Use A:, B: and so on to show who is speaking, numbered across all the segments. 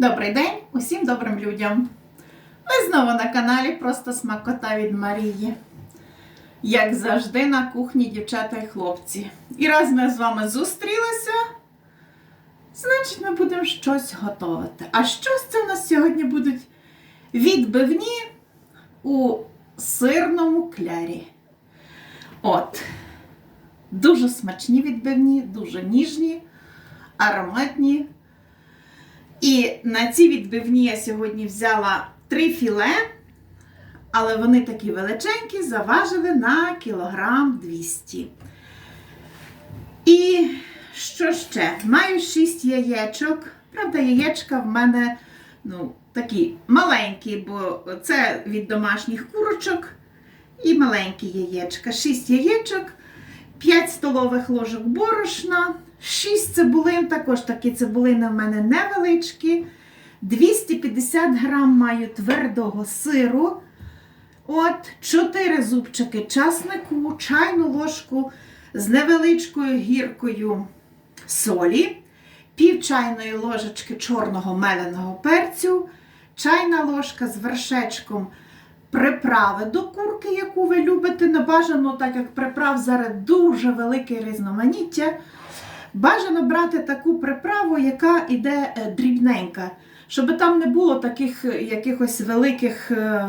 A: Добрий день усім добрим людям. Ви знову на каналі Просто Смакота від Марії. Як завжди, на кухні дівчата і хлопці. І раз ми з вами зустрілися, значить, ми будемо щось готувати. А щось це у нас сьогодні будуть відбивні у сирному клярі. От. Дуже смачні відбивні, дуже ніжні, ароматні. І на ці відбивні я сьогодні взяла три філе, але вони такі величенькі, заважили на кілограм 200. І що ще? Маю 6 яєчок. Правда, яєчка в мене ну, такі маленькі, бо це від домашніх курочок і маленькі яєчка. 6 яєчок, 5 столових ложок борошна, 6 цибулин, також такі цибулини в мене невеличкі. 250 грам маю твердого сиру. От, 4 зубчики часнику, чайну ложку з невеличкою гіркою солі, пів чайної ложечки чорного меленого перцю, чайна ложка з вершечком приправи до курки, яку ви любите. Не бажано, так як приправ зараз дуже велике різноманіття. Бажано брати таку приправу, яка іде е, дрібненька, щоб там не було таких е, якихось великих е,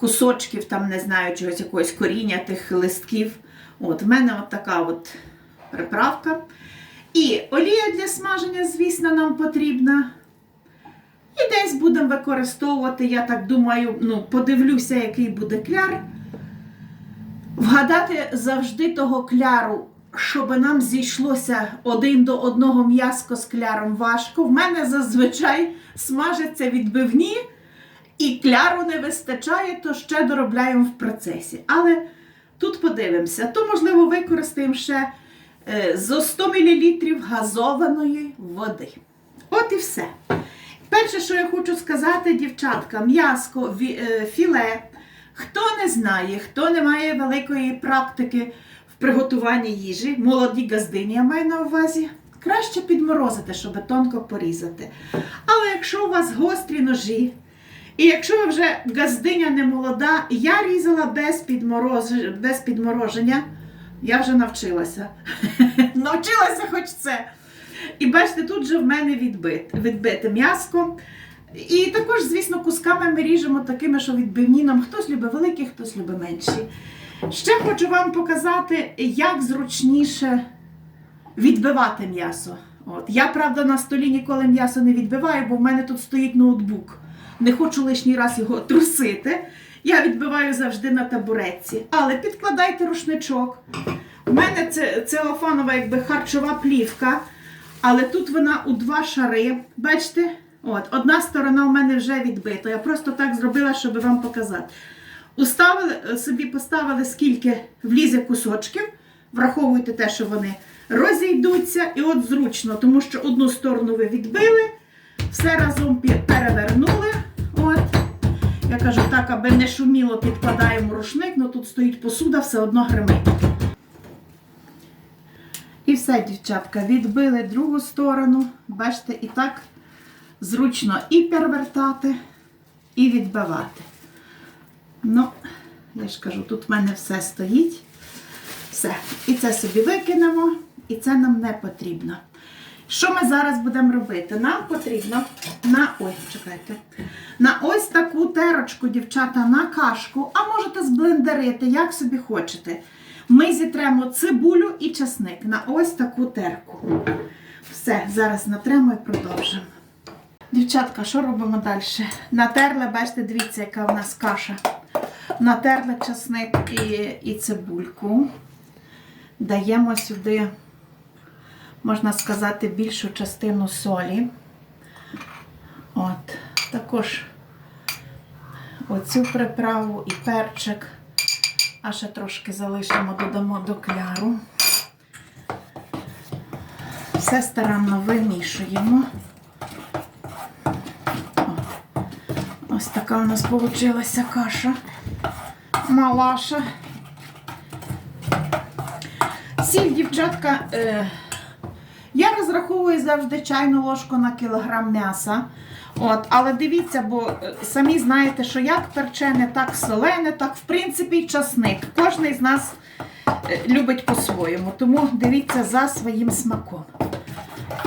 A: кусочків, там не знаю, чогось якогось коріння тих листків. От, в мене от така от приправка. І олія для смаження, звісно, нам потрібна. І десь будемо використовувати, я так думаю, ну, подивлюся, який буде кляр. Вгадати завжди того кляру, щоб нам зійшлося один до одного м'яско з кляром важко. В мене зазвичай смажаться відбивні, і кляру не вистачає, то ще доробляємо в процесі. Але тут подивимося, то, можливо, використаємо ще е, зо 100 мл газованої води. От і все. Перше, що я хочу сказати, дівчатка, м'яско, е, філе. Хто не знає, хто не має великої практики в приготуванні їжі, молоді газдині я маю на увазі, краще підморозити, щоб тонко порізати. Але якщо у вас гострі ножі, і якщо вже газдиня не молода, я різала без, підмороз... без підмороження, я вже навчилася. навчилася хоч це. І бачите, тут же в мене відбит, відбите м'яско. І також, звісно, кусками ми ріжемо такими, що відбивні нам хтось любить великі, хтось любить менші. Ще хочу вам показати, як зручніше відбивати м'ясо. От. Я, правда, на столі ніколи м'ясо не відбиваю, бо в мене тут стоїть ноутбук. Не хочу лишній раз його трусити. Я відбиваю завжди на табуретці. Але підкладайте рушничок. У мене це целофанова якби харчова плівка, але тут вона у два шари. Бачите? От, одна сторона у мене вже відбита. Я просто так зробила, щоб вам показати. Уставили, собі поставили, скільки влізе кусочків. Враховуйте те, що вони розійдуться. І от зручно, тому що одну сторону ви відбили, все разом перевернули. От. Я кажу, так, аби не шуміло, підкладаємо рушник, але тут стоїть посуда, все одно гримить. І все, дівчатка, відбили другу сторону. Бачите, і так зручно і перевертати, і відбивати. Ну, я ж кажу, тут в мене все стоїть. Все. І це собі викинемо, і це нам не потрібно. Що ми зараз будемо робити? Нам потрібно на ой, чекайте, на ось таку терочку, дівчата, на кашку, а можете зблендерити, як собі хочете. Ми зітремо цибулю і часник на ось таку терку. Все, зараз натремо і продовжимо. Дівчатка, що робимо далі? Натерли, бачите, дивіться, яка в нас каша. Натерли часник і, і цибульку. Даємо сюди, можна сказати, більшу частину солі. От, також оцю приправу і перчик. А ще трошки залишимо, додамо до кляру. Все старанно вимішуємо. Ось така у нас вийшла каша. Малаша. Сіль, дівчатка, е, Я розраховую завжди чайну ложку на кілограм м'яса. От, але дивіться, бо е, самі знаєте, що як перчене, так солене, так в принципі і часник. Кожний з нас е, любить по-своєму. Тому дивіться за своїм смаком.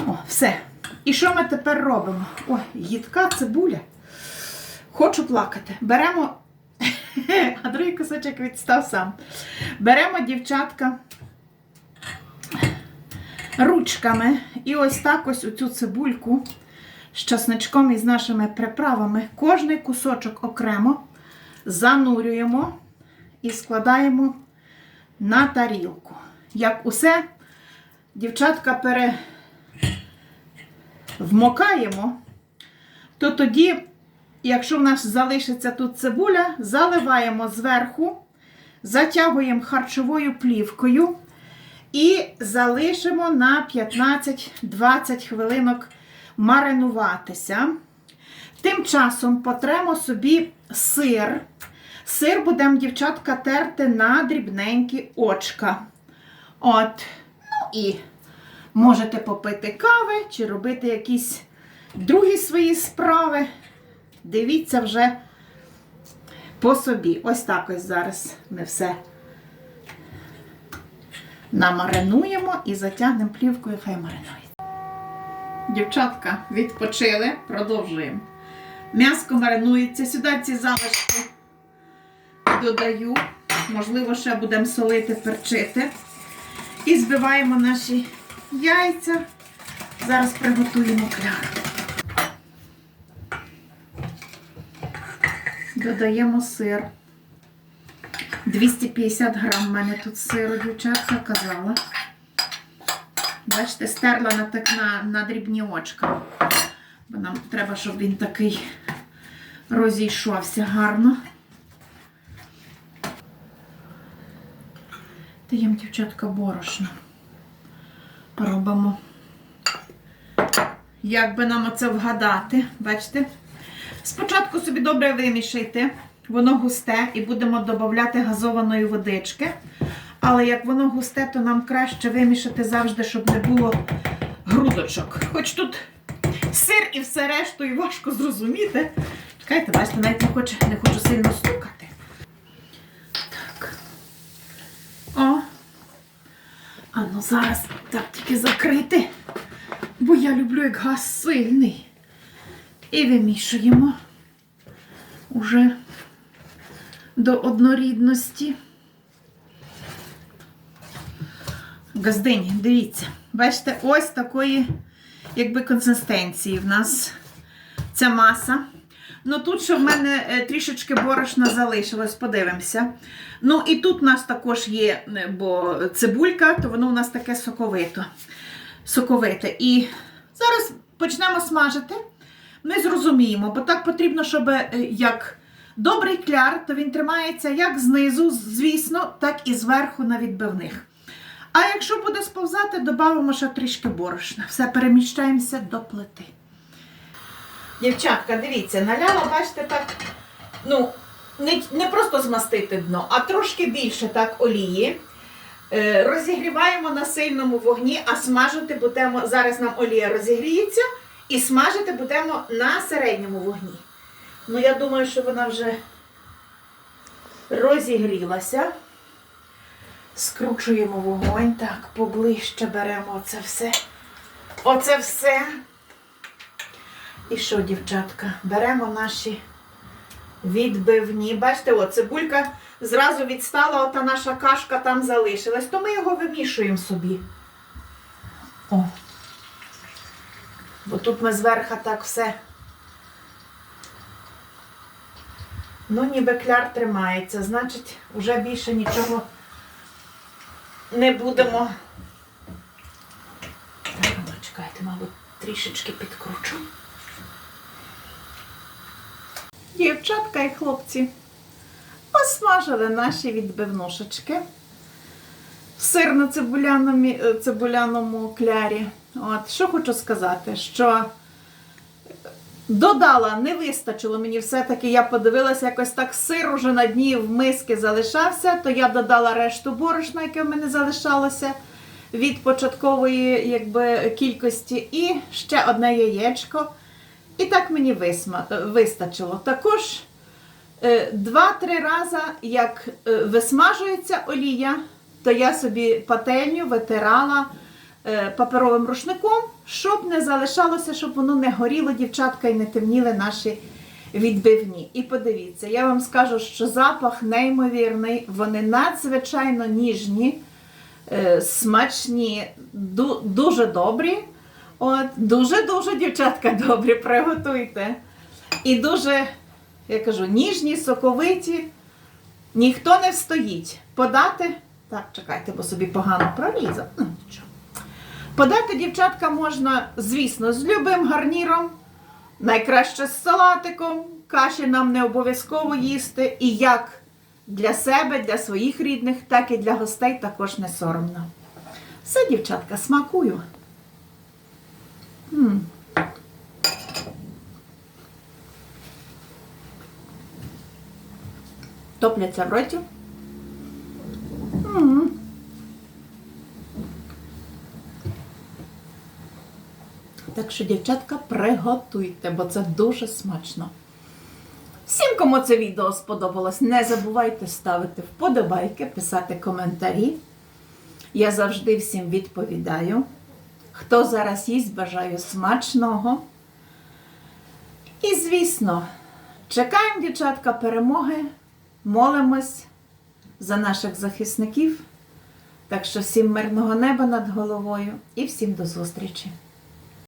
A: О, все. І що ми тепер робимо? Ой, їдка цибуля. Хочу плакати. Беремо, а другий кусочок відстав сам. Беремо дівчатка ручками і ось так ось у цю цибульку з часничком і з нашими приправами. Кожний кусочок окремо занурюємо і складаємо на тарілку. Як усе, дівчатка пере вмокаємо, то тоді, якщо в нас залишиться тут цибуля, заливаємо зверху, затягуємо харчовою плівкою і залишимо на 15-20 хвилинок маринуватися. Тим часом потремо собі сир. Сир будемо, дівчатка, терти на дрібненькі очка. От, ну і можете попити кави чи робити якісь другі свої справи. Дивіться вже по собі. Ось так ось зараз ми все намаринуємо і затягнемо плівкою, хай маринується. Дівчатка, відпочили, продовжуємо. М'яско маринується. Сюди ці залишки додаю. Можливо, ще будемо солити, перчити. І збиваємо наші яйця. Зараз приготуємо кляр. Додаємо сир. 250 грам в мене тут сиру, дівчатка казала. Бачите, стерла на, так, на, на дрібні очка. Бо нам треба, щоб він такий розійшовся гарно. Даємо, дівчатка, борошно. Робимо. Як би нам оце вгадати, бачите? Спочатку собі добре вимішайте, воно густе, і будемо додати газованої водички. Але як воно густе, то нам краще вимішати завжди, щоб не було грудочок. Хоч тут сир і все решту, і важко зрозуміти. Чекайте, бачите, навіть не хочу, не хочу сильно стукати. Так. О. А ну зараз так тільки закрити, бо я люблю як газ сильний. І вимішуємо уже до однорідності. Газдині, дивіться, бачите, ось такої якби консистенції в нас ця маса. Ну тут ще в мене е, трішечки борошна залишилось, подивимося. Ну і тут у нас також є, е, бо цибулька, то воно у нас таке соковито. соковите. І зараз почнемо смажити. Ми зрозуміємо, бо так потрібно, щоб е, як добрий кляр, то він тримається як знизу, звісно, так і зверху на відбивних. А якщо буде сповзати, додамо ще трішки борошна. Все, переміщаємося до плити. Дівчатка, дивіться, наляла, бачите, так, ну, не, не просто змастити дно, а трошки більше так олії. Е, розігріваємо на сильному вогні, а смажити будемо, зараз нам олія розігріється, і смажити будемо на середньому вогні. Ну, я думаю, що вона вже розігрілася. Скручуємо вогонь, так, поближче беремо оце все. Оце все. І що, дівчатка? Беремо наші відбивні. Бачите, о, цибулька зразу відстала, ота наша кашка там залишилась, то ми його вимішуємо собі. О. Бо тут ми зверху так все. Ну, ніби кляр тримається, значить, вже більше нічого не будемо. Так, ну, чекайте, мабуть, трішечки підкручу. Дівчатка і хлопці посмажили наші відбивнушечки в сирно-цибуляному е, клярі. От, що хочу сказати, що додала, не вистачило мені все-таки, я подивилася, якось так сир уже на дні в миски залишався, то я додала решту борошна, яке в мене залишалося. від початкової якби, кількості, і ще одне яєчко. І так мені вистачило. Також е, два-три рази, як е, висмажується олія, то я собі пательню витирала е, паперовим рушником, щоб не залишалося, щоб воно не горіло, дівчатка, і не темніли наші відбивні. І подивіться, я вам скажу, що запах неймовірний, вони надзвичайно ніжні, е, смачні, дуже добрі. От, дуже-дуже, дівчатка, добрі, приготуйте. І дуже, я кажу, ніжні, соковиті. Ніхто не встоїть. Подати. Так, чекайте, бо собі погано пролізав. Подати, дівчатка, можна, звісно, з любим гарніром. Найкраще з салатиком. Каші нам не обов'язково їсти. І як для себе, для своїх рідних, так і для гостей також не соромно. Все, дівчатка, смакую. М. Топляться в роті. Так що, дівчатка, приготуйте, бо це дуже смачно. Всім, кому це відео сподобалось, не забувайте ставити вподобайки, писати коментарі. Я завжди всім відповідаю. Хто зараз їсть, бажаю смачного. І, звісно, чекаємо, дівчатка, перемоги, молимось за наших захисників. Так що всім мирного неба над головою і всім до зустрічі!